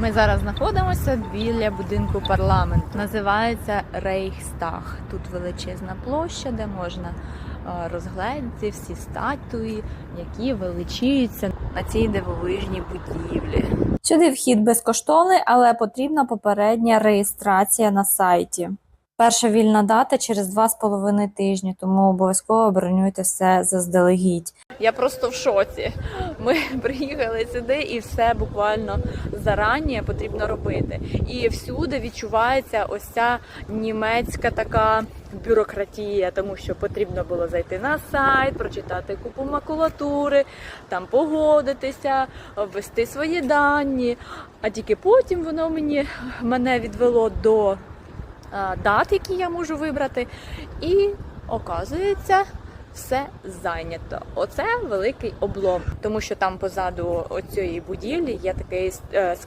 Ми зараз знаходимося біля будинку парламенту. Називається Рейхстаг. Тут величезна площа, де можна е, розгледіти всі статуї, які величіються на цій дивовижній будівлі. Сюди вхід безкоштовний, але потрібна попередня реєстрація на сайті. Перша вільна дата через 2,5 тижні, тому обов'язково бронюйте все заздалегідь. Я просто в шоці. Ми приїхали сюди і все буквально зарані потрібно робити. І всюди відчувається ось ця німецька така бюрократія, тому що потрібно було зайти на сайт, прочитати купу макулатури, там погодитися, ввести свої дані. А тільки потім воно мені мене відвело до а, дат, які я можу вибрати, і оказується. Все зайнято. Оце великий облом, тому що там позаду оцієї будівлі є такий е, скляний